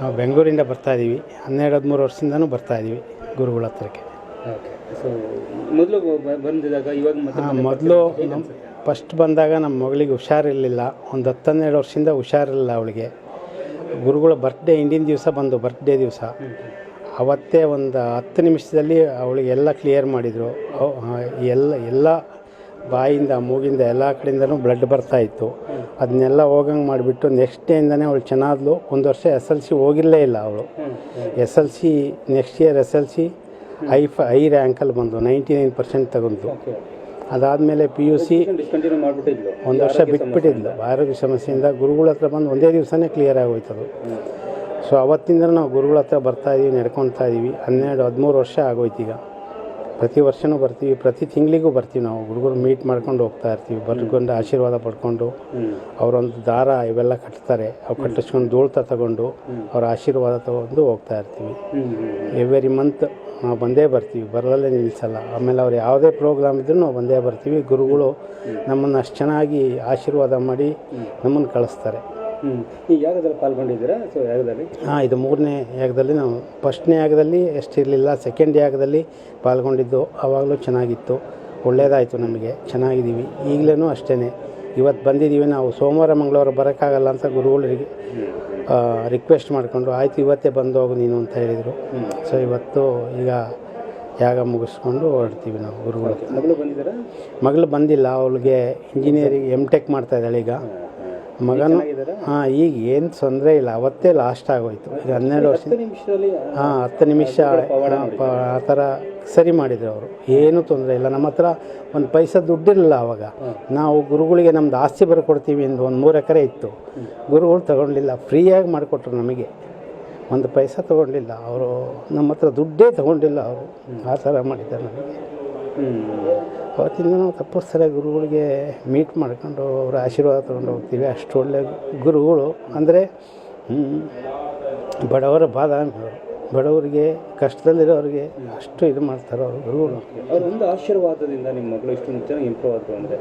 ನಾವು ಬೆಂಗಳೂರಿಂದ ಬರ್ತಾ ಇದ್ದೀವಿ. ಹನ್ನೆರಡು ಹದಿಮೂರು ವರ್ಷದಿಂದನೂ ಬರ್ತಾ ಇದ್ದೀವಿ ಗುರುಗಳ ಹತ್ರಕ್ಕೆ. ಓಕೆ ಸೊ ಮೊದಲು ಬಂದಿದಾಗ ಇವಾಗ ಮೊದಲು ಫಸ್ಟ್ ಬಂದಾಗ ನಮ್ಮ ಮಗಳಿಗೆ ಹುಷಾರಿರಲಿಲ್ಲ. ಒಂದು ಹತ್ತು ಹನ್ನೆರಡು ವರ್ಷದಿಂದ ಹುಷಾರಿರಲಿಲ್ಲ ಅವಳಿಗೆ. ಗುರುಗಳ ಬರ್ತ್ಡೇ ಹಿಂದಿನ ದಿವಸ ಬಂದು ಬರ್ತ್ಡೇ ದಿವಸ. ಅವತ್ತೇ ಒಂದು ಹತ್ತು ನಿಮಿಷದಲ್ಲಿ ಅವಳಿಗೆಲ್ಲ ಕ್ಲಿಯರ್ ಮಾಡಿದರು. ಎಲ್ಲ ಎಲ್ಲ ಬಾಯಿಂದ ಮೂಗಿಂದ ಎಲ್ಲ ಕಡೆಯಿಂದಲೂ ಬ್ಲಡ್ ಬರ್ತಾ ಇತ್ತು. ಅದನ್ನೆಲ್ಲ ಹೋಗಂಗೆ ಮಾಡಿಬಿಟ್ಟು ನೆಕ್ಸ್ಟ್ ಡೇಯಿಂದನೇ ಅವಳು ಚೆನ್ನಾದ್ಲು. ಒಂದು ವರ್ಷ ಎಸ್ ಎಲ್ ಸಿ ಹೋಗಿರಲೇ ಇಲ್ಲ ಅವಳು. S L C next year S L C I ಫ ಐ ರ್ಯಾಂಕಲ್ಲಿ ಬಂದು ನೈಂಟಿ ನೈನ್ ಪರ್ಸೆಂಟ್ ತಗೊಂಡು ಅದಾದಮೇಲೆ ಪಿ ಯು ಸಿ ಒಂದು ವರ್ಷ ಬಿಟ್ಬಿಟ್ಟಿದ್ಲು. ಆರೋಗ್ಯ ಸಮಸ್ಯೆಯಿಂದ ಗುರುಗಳ ಹತ್ರ ಬಂದು ಒಂದೇ ದಿವಸನೇ ಕ್ಲಿಯರ್ ಆಗೋಯ್ತದು. ಸೊ ಅವತ್ತಿಂದ ನಾವು ಗುರುಗಳ ಹತ್ರ ಬರ್ತಾ ಇದೀವಿ ನಡ್ಕೊಳ್ತಾ ಇದ್ದೀವಿ ಹನ್ನೆರಡು ಹದಿಮೂರು ವರ್ಷ ಆಗೋಯ್ತು ಈಗ. ಪ್ರತಿ ವರ್ಷವೂ ಬರ್ತೀವಿ, ಪ್ರತಿ ತಿಂಗಳಿಗೂ ಬರ್ತೀವಿ ನಾವು. ಹುಡುಗರು ಮೀಟ್ ಮಾಡ್ಕೊಂಡು ಹೋಗ್ತಾ ಇರ್ತೀವಿ. ಬರ್ಕೊಂಡು ಆಶೀರ್ವಾದ ಪಡ್ಕೊಂಡು ಅವರೊಂದು ದಾರ ಇವೆಲ್ಲ ಕಟ್ತಾರೆ. ಅವು ಕಟ್ಟಿಸ್ಕೊಂಡು ಧೂಳ್ತ ತಗೊಂಡು ಅವ್ರ ಆಶೀರ್ವಾದ ತಗೊಂಡು ಹೋಗ್ತಾ ಇರ್ತೀವಿ. ಎವ್ರಿ ಮಂತ್ ನಾವು ಬಂದೇ ಬರ್ತೀವಿ. ಬರದಲ್ಲೇ ನಿಲ್ಲಿಸಲ್ಲ ಆಮೇಲೆ ಅವ್ರು ಯಾವುದೇ ಪ್ರೋಗ್ರಾಮ್ ಇದ್ರೂ ನಾವು ಬಂದೇ ಬರ್ತೀವಿ. ಗುರುಗಳು ನಮ್ಮನ್ನು ಅಷ್ಟು ಚೆನ್ನಾಗಿ ಆಶೀರ್ವಾದ ಮಾಡಿ ನಮ್ಮನ್ನು ಕಳಿಸ್ತಾರೆ. ಹ್ಞೂ ಈ ಯಾಗದಲ್ಲಿ ಪಾಲ್ಗೊಂಡಿದ್ದೀರಾ? ಸೊ ಯಾಗದಲ್ಲಿ? ಹಾಂ ಇದು ಮೂರನೇ ಯಾಗದಲ್ಲಿ ನಾವು ಫಸ್ಟ್ನೇ ಯಾಗದಲ್ಲಿ ಎಷ್ಟಿರಲಿಲ್ಲ ಸೆಕೆಂಡ್ ಯಾಗದಲ್ಲಿ ಪಾಲ್ಗೊಂಡಿದ್ದು ಆವಾಗಲೂ ಚೆನ್ನಾಗಿತ್ತು. ಒಳ್ಳೆಯದಾಯಿತು ನಮಗೆ ಚೆನ್ನಾಗಿದ್ದೀವಿ. ಈಗಲೂ ಅಷ್ಟೇ ಇವತ್ತು ಬಂದಿದ್ದೀವಿ ನಾವು. ಸೋಮವಾರ ಮಂಗಳವಾರ ಬರೋಕ್ಕಾಗಲ್ಲ ಅಂತ ಗುರುಗಳಿಗೆ ರಿಕ್ವೆಸ್ಟ್ ಮಾಡಿಕೊಂಡು ಆಯಿತು ಇವತ್ತೇ ಬಂದು ಹೋಗು ನೀನು ಅಂತ ಹೇಳಿದರು. ಸೊ ಇವತ್ತು ಈಗ ಯಾಗ ಮುಗಿಸ್ಕೊಂಡು ಹೊರಡ್ತೀವಿ ನಾವು ಗುರುಗಳಿಗೆ ಮಗಳು ಬಂದಿದ್ದೀರಾ? ಮಗಳು ಬಂದಿಲ್ಲ ಅವಳಿಗೆ ಇಂಜಿನಿಯರಿಂಗ್ ಎಂ ಟೆಕ್ ಮಾಡ್ತಾ ಇದ್ದಾಳೆ ಈಗ. ಮಗನು ಹಾಂ ಈಗ ಏನು ತೊಂದರೆ ಇಲ್ಲ. ಅವತ್ತೇ ಲಾಸ್ಟ್ ಆಗೋಯ್ತು. ಈಗ ಹನ್ನೆರಡು ವರ್ಷ ಹಾಂ ಹತ್ತು ನಿಮಿಷ ಆ, ಥರ ಸರಿ ಮಾಡಿದ್ರು ಅವರು. ಏನೂ ತೊಂದರೆ ಇಲ್ಲ. ನಮ್ಮ ಹತ್ರ ಒಂದು ಪೈಸೆ ದುಡ್ಡಿರಲಿಲ್ಲ ಅವಾಗ. ನಾವು ಗುರುಗಳಿಗೆ ನಮ್ದು ಆಸ್ತಿ ಬರ್ಕೊಡ್ತೀವಿ ಎಂದು ಒಂದು ಮೂರು ಎಕರೆ ಇತ್ತು. ಗುರುಗಳು ತಗೊಂಡಿಲ್ಲ. ಫ್ರೀಯಾಗಿ ಮಾಡಿಕೊಟ್ರು ನಮಗೆ. ಒಂದು ಪೈಸೆ ತೊಗೊಂಡಿಲ್ಲ. ಅವರು ನಮ್ಮ ಹತ್ರ ದುಡ್ಡೇ ತಗೊಂಡಿಲ್ಲ ಅವರು. ಆ ಥರ ಮಾಡಿದ್ದಾರೆ ನಮಗೆ. ಹ್ಞೂ ಅವತ್ತಿಂದ ನಾವು ತಪ್ಪಿಸ್ತಾರೆ ಗುರುಗಳಿಗೆ ಮೀಟ್ ಮಾಡ್ಕೊಂಡು ಅವರ ಆಶೀರ್ವಾದ ತೊಗೊಂಡು ಹೋಗ್ತೀವಿ. ಅಷ್ಟು ಒಳ್ಳೆ ಗುರುಗಳು. ಅಂದರೆ ಬಡವರ ಬಾದಾಮಿ ಅವರು. ಬಡವರಿಗೆ ಕಷ್ಟದಲ್ಲಿರೋರಿಗೆ ಅಷ್ಟು ಇದು ಮಾಡ್ತಾರೆ ಅವರು ಗುರುಗಳು. ಅವರೊಂದು ಆಶೀರ್ವಾದದಿಂದ ನಿಮ್ಮ ಮಗಳು ಇಷ್ಟೊಂದು ಚೆನ್ನಾಗಿ ಇಂಪ್ರೂವ್ ಆಯಿತು ಅಂದರೆ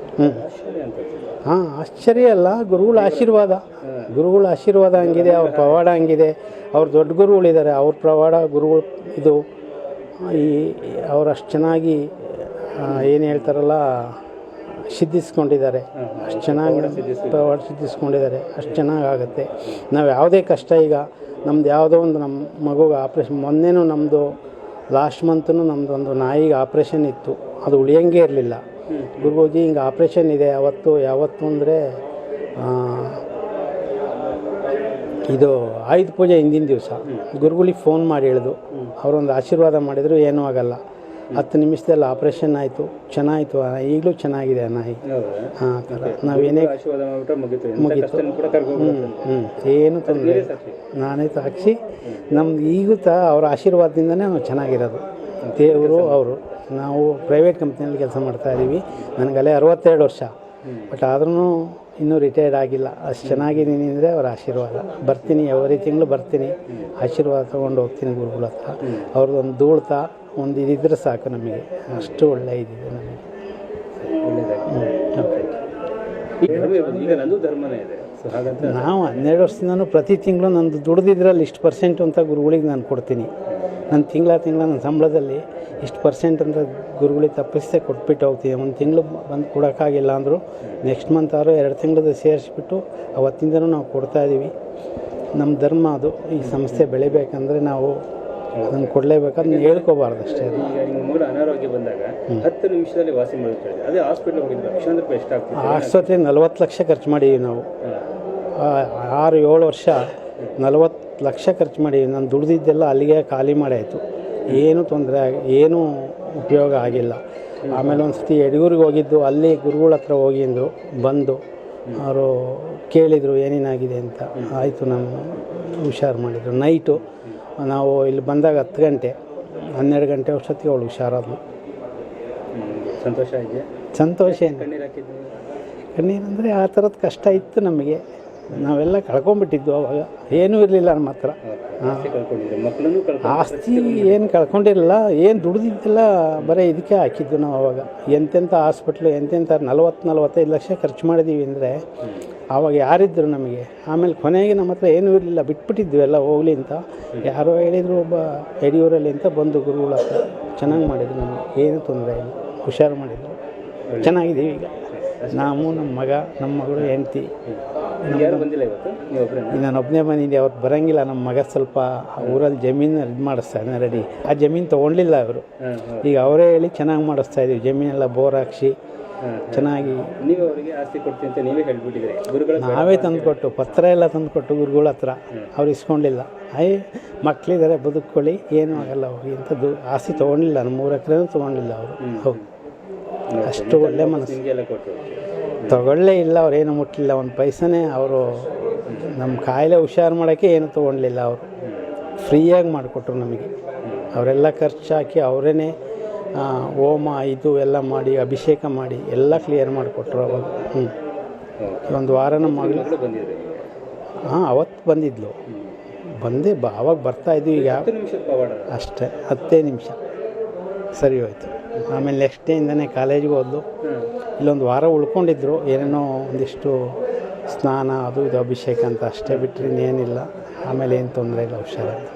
ಹಾಂ ಆಶ್ಚರ್ಯ ಅಲ್ಲ ಗುರುಗಳ ಆಶೀರ್ವಾದ. ಗುರುಗಳ ಆಶೀರ್ವಾದ ಹಂಗಿದೆ ಅವ್ರ ಪವಾಡ ಹಂಗಿದೆ. ಅವ್ರ ದೊಡ್ಡ ಗುರುಗಳಿದ್ದಾರೆ ಅವ್ರ ಪ್ರವಾಡ ಗುರುಗಳು ಇದು. ಈ ಅವ್ರು ಅಷ್ಟು ಚೆನ್ನಾಗಿ ಏನು ಹೇಳ್ತಾರಲ್ಲ, ಸಿದ್ಧಿಸ್ಕೊಂಡಿದ್ದಾರೆ. ಅಷ್ಟು ಚೆನ್ನಾಗಿ ಸಿದ್ಧಿಸ್ಕೊಂಡಿದ್ದಾರೆ. ಅಷ್ಟು ಚೆನ್ನಾಗಿ ಆಗುತ್ತೆ. ನಾವು ಯಾವುದೇ ಕಷ್ಟ ಈಗ, ನಮ್ದು ಯಾವುದೋ ಒಂದು ನಮ್ಮ ಮಗುಗೆ ಆಪ್ರೇಷನ್, ಮೊನ್ನೆನೂ ನಮ್ಮದು ಲಾಸ್ಟ್ ಮಂತೂ ನಮ್ಮದು ಒಂದು ನಾಯಿಗೆ ಆಪ್ರೇಷನ್ ಇತ್ತು. ಅದು ಉಳಿಯಂಗೆ ಇರಲಿಲ್ಲ. ಗುರುಗೋಜಿ, ಹಿಂಗೆ ಆಪ್ರೇಷನ್ ಇದೆ ಯಾವತ್ತು ಯಾವತ್ತು ಅಂದರೆ ಇದು ಆಯುಧ ಪೂಜೆ ಹಿಂದಿನ ದಿವಸ. ಗುರುಗಳಿಗೆ ಫೋನ್ ಮಾಡಿ ಹೇಳಿದ್ರು. ಅವರೊಂದು ಆಶೀರ್ವಾದ ಮಾಡಿದ್ರು, ಏನೂ ಆಗಲ್ಲ. ಹತ್ತು ನಿಮಿಷದಲ್ಲಿ ಆಪ್ರೇಷನ್ ಆಯಿತು. ಚೆನ್ನಾಯಿತು. ಈಗಲೂ ಚೆನ್ನಾಗಿದೆ ಆ ನಾಯಿ ಆ ಥರ ನಾವೇನೇ ಮುಗೀತು. ಕರ್ಕೊಂಡು ಹ್ಞೂ ಏನು ತೊಂದರೆ ಇಲ್ಲ. ನಾನೇ ಸಾಕ್ಷಿ ನಮ್ದು ಈಗೂ ತ ಅವ್ರ ಆಶೀರ್ವಾದದಿಂದನೇ ನಾವು ಚೆನ್ನಾಗಿರೋದು. ದೇವರು ಅವರು. ನಾವು ಪ್ರೈವೇಟ್ ಕಂಪ್ನಿಯಲ್ಲಿ ಕೆಲಸ ಮಾಡ್ತಾ ಇದ್ದೀವಿ ನನಗಲ್ಲೇ ಅರವತ್ತೆರಡು ವರ್ಷ. ಬಟ್ ಆದ್ರೂ ಇನ್ನೂ ರಿಟೈರ್ಡ್ ಆಗಿಲ್ಲ. ಅಷ್ಟು ಚೆನ್ನಾಗಿದ್ದೀನಿ ಅಂದರೆ ಅವರ ಆಶೀರ್ವಾದ. ಬರ್ತೀನಿ ಎವರಿ ತಿಂಗಳು ಬರ್ತೀನಿ. ಆಶೀರ್ವಾದ ತೊಗೊಂಡು ಹೋಗ್ತೀನಿ ಗುರುಗಳ ಹತ್ರ. ಅವ್ರದ್ದೊಂದು ಧೂಳ್ತ ಒಂದು ಇದಿದ್ರೆ ಸಾಕು ನಮಗೆ. ಅಷ್ಟು ಒಳ್ಳೆ ಇದಿದೆ ನಮಗೆ. ನಾವು ಹನ್ನೆರಡು ವರ್ಷದಿಂದನೂ ಪ್ರತಿ ತಿಂಗಳು ನಂದು ದುಡ್ದಿದ್ರಲ್ಲಿ ಇಷ್ಟು ಪರ್ಸೆಂಟ್ ಅಂತ ಗುರುಗಳಿಗೆ ನಾನು ಕೊಡ್ತೀನಿ. ನನ್ನ ತಿಂಗಳ ತಿಂಗಳ ನನ್ನ ಸಂಬಳದಲ್ಲಿ ಇಷ್ಟು ಪರ್ಸೆಂಟ್ ಅಂತ ಗುರುಗಳಿಗೆ ತಪ್ಪಿಸದೆ ಕೊಟ್ಬಿಟ್ಟು ಹೋಗ್ತೀನಿ ಒಂದು ತಿಂಗಳು ಬಂದು ಕೊಡೋಕ್ಕಾಗಿಲ್ಲ ಅಂದರು ನೆಕ್ಸ್ಟ್ ಮಂತ್ ಆದರೂ ಎರಡು ತಿಂಗಳದ್ದು ಸೇರಿಸ್ಬಿಟ್ಟು ಅವತ್ತಿಂದನೂ ನಾವು ಕೊಡ್ತಾ ಇದ್ದೀವಿ ನಮ್ಮ ಧರ್ಮ ಅದು. ಈ ಸಂಸ್ಥೆ ಬೆಳಿಬೇಕಂದ್ರೆ ನಾವು ಅದನ್ನು ಕೊಡಲೇಬೇಕಂದ್ರೆ ಹೇಳ್ಕೋಬಾರ್ದು ಅಷ್ಟೇ ಅದು. ಅನಾರೋಗ್ಯ ಬಂದಾಗ ಹತ್ತು ನಿಮಿಷದಲ್ಲಿ ವಾಸಿ ಅದೇ ಹಾಸ್ಪಿಟ್ಲ್ ಹೋಗಿದ್ರೆ. ಲಕ್ಷಾಂತರ ರೂಪಾಯಿ ಎಷ್ಟಾಗ್ತಿದೆ ಆಸ್ಪತ್ರೆ ನಲ್ವತ್ತು ಲಕ್ಷ ಖರ್ಚು ಮಾಡಿದ್ದೀವಿ ನಾವು. ಆರು ಏಳು ವರ್ಷ ನಲವತ್ತು ಲಕ್ಷ ಖರ್ಚು ಮಾಡಿ ನಾನು ದುಡ್ದಿದ್ದೆಲ್ಲ ಅಲ್ಲಿಗೆ ಖಾಲಿ ಮಾಡಾಯಿತು. ಏನೂ ತೊಂದರೆ ಆಗಿ ಏನೂ ಉಪಯೋಗ ಆಗಿಲ್ಲ. ಆಮೇಲೆ ಒಂದು ಸತಿ ಯಡಿಯೂರಿಗೆ ಹೋಗಿದ್ದು ಅಲ್ಲಿ ಗುರುಗಳ ಹತ್ರ ಹೋಗಿದ್ದು ಬಂದು. ಅವರು ಕೇಳಿದರು ಏನೇನಾಗಿದೆ ಅಂತ. ಆಯಿತು ನಾನು ಹುಷಾರು ಮಾಡಿದರು. ನೈಟು ನಾವು ಇಲ್ಲಿ ಬಂದಾಗ ಹತ್ತು ಗಂಟೆ ಹನ್ನೆರಡು ಗಂಟೆ ಅಷ್ಟೊತ್ತಿಗೆ ಅವಳು ಹುಷಾರಾದ್ಲು. ಸಂತೋಷ ಇದೆಯಾ ಸಂತೋಷ ಏನು? ಕಣ್ಣೀರು ಆ ಥರದ ಕಷ್ಟ ಇತ್ತು ನಮಗೆ. ನಾವೆಲ್ಲ ಕಳ್ಕೊಂಡ್ಬಿಟ್ಟಿದ್ದು ಅವಾಗ. ಏನೂ ಇರಲಿಲ್ಲ ನಮ್ಮ ಹತ್ರ. ಆಸ್ತಿ ಏನು ಕಳ್ಕೊಂಡಿರಲಿಲ್ಲ. ಏನು ದುಡ್ದಿದ್ದಿಲ್ಲ ಬರೀ ಇದಕ್ಕೆ ಹಾಕಿದ್ದು ನಾವು ಅವಾಗ. ಎಂತೆಂಥ ಹಾಸ್ಪಿಟ್ಲು ಎಂತೆಂಥ ನಲ್ವತ್ತು ನಲ್ವತ್ತೈದು ಲಕ್ಷ ಖರ್ಚು ಮಾಡಿದ್ದೀವಿ ಅಂದರೆ ಆವಾಗ ಯಾರಿದ್ದರು ನಮಗೆ. ಆಮೇಲೆ ಕೊನೆಗೆ ನಮ್ಮ ಹತ್ರ ಏನೂ ಇರಲಿಲ್ಲ. ಬಿಟ್ಬಿಟ್ಟಿದ್ವಿ ಎಲ್ಲ ಹೋಗ್ಲಿ ಅಂತ. ಯಾರೋ ಹೇಳಿದರು ಒಬ್ಬ ಯಡಿಯೂರಲ್ಲಿ ಅಂತ ಬಂದು ಗುರುಗಳ ಹತ್ರ. ಚೆನ್ನಾಗಿ ಮಾಡಿದ್ರು ನಮಗೆ. ಏನು ತೊಂದರೆ ಇಲ್ಲ. ಹುಷಾರು ಮಾಡಿದ್ರು. ಚೆನ್ನಾಗಿದ್ದೀವಿ ಈಗ. ನಾವು ನಮ್ಮ ಮಗ ನಮ್ಮ ಮಗಳು ಹೆಂಡ್ತಿ. ಯಾರು ಬಂದಿಲ್ಲ ಇವತ್ತು? ನೀವು ಒಬ್ಬರೇ ನಾನು ಒಬ್ಬನೇ ಬಂದಿದ್ದೆ ಅವ್ರು ಬರೋಂಗಿಲ್ಲ. ನಮ್ಮ ಮಗ ಸ್ವಲ್ಪ ಊರಲ್ಲಿ ಜಮೀನ್ ಇದು ಮಾಡಿಸ್ತಾನೆ ರೆಡಿ ಆ ಜಮೀನು ತೊಗೊಂಡಿಲ್ಲ ಅವರು. ಈಗ ಅವರೇ ಹೇಳಿ ಚೆನ್ನಾಗಿ ಮಾಡಿಸ್ತಾ ಇದೀವಿ. ಜಮೀನೆಲ್ಲ ಬೋರ್ ಹಾಕ್ಸಿ ಚೆನ್ನಾಗಿ. ನೀವು ಅವರಿಗೆ ಆಸ್ತಿ ಕೊಡ್ತೀನಿ ಅಂತ ನೀವೇ ಗುರುಗಳ ನಾವೇ ತಂದುಕೊಟ್ಟು ಪತ್ರ ಎಲ್ಲ ತಂದುಕೊಟ್ಟು ಗುರುಗಳ ಹತ್ರ ಅವ್ರು ಇಸ್ಕೊಂಡಿಲ್ಲ. ಅಯ್ಯ ಮಕ್ಕಳಿದ್ದಾರೆ ಬದುಕೊಳ್ಳಿ ಏನೂ ಆಗಲ್ಲ ಹೋಗಿ ಅಂತ ದು ಆಸ್ತಿ ತೊಗೊಂಡಿಲ್ಲ ನಮ್ಮ ಮೂರು ಎಕರೆನೂ ತೊಗೊಂಡಿಲ್ಲ ಅವರು. ಹೌದು ಅಷ್ಟು ಒಳ್ಳೆ ಮನಸ್ಸು. ನಿಮಗೆಲ್ಲ ಕೊಟ್ಟರು ತಗೊಳ್ಳೇ ಇಲ್ಲ ಅವ್ರು ಏನು ಮುಟ್ಟಲಿಲ್ಲ ಒಂದು ಪೈಸನೇ ಅವರು ನಮ್ಮ ಕಾಯಿಲೆ ಹುಷಾರು ಮಾಡೋಕ್ಕೆ ಏನು ತೊಗೊಳ್ಲಿಲ್ಲ ಅವರು. ಫ್ರೀಯಾಗಿ ಮಾಡಿಕೊಟ್ರು ನಮಗೆ. ಅವರೆಲ್ಲ ಖರ್ಚು ಹಾಕಿ ಅವರೇ ಹೋಮ ಇದು ಎಲ್ಲ ಮಾಡಿ ಅಭಿಷೇಕ ಮಾಡಿ ಎಲ್ಲ ಕ್ಲಿಯರ್ ಮಾಡಿಕೊಟ್ರು ಅವಾಗ. ಹ್ಞೂ ಒಂದು ವಾರ ನಮ್ಮ ಹಾಂ ಅವತ್ತು ಬಂದಿದ್ಲು. ಬಂದೆ ಬ ಅವಾಗ ಬರ್ತಾ ಇದ್ವಿ ಈಗ. ಅಷ್ಟೇ ಹತ್ತೇ ನಿಮಿಷ. ಸರಿ ಹೋಯ್ತು. ಆಮೇಲೆ ನೆಕ್ಸ್ಟ್ ಡೇಯಿಂದನೇ ಕಾಲೇಜಿಗೆ ಹೋದ್ಲು. ಇಲ್ಲೊಂದು ವಾರ ಉಳ್ಕೊಂಡಿದ್ರು, ಏನೇನೋ ಒಂದಿಷ್ಟು ಸ್ನಾನ ಅದು ಇದು ಅಭಿಷೇಕ ಅಂತ ಅಷ್ಟೇ ಬಿಟ್ಟರೆ ಇನ್ನೇನಿಲ್ಲ. ಆಮೇಲೆ ಏನು ತೊಂದರೆ ಇಲ್ಲ, ಹುಷಾರಾಗಿ.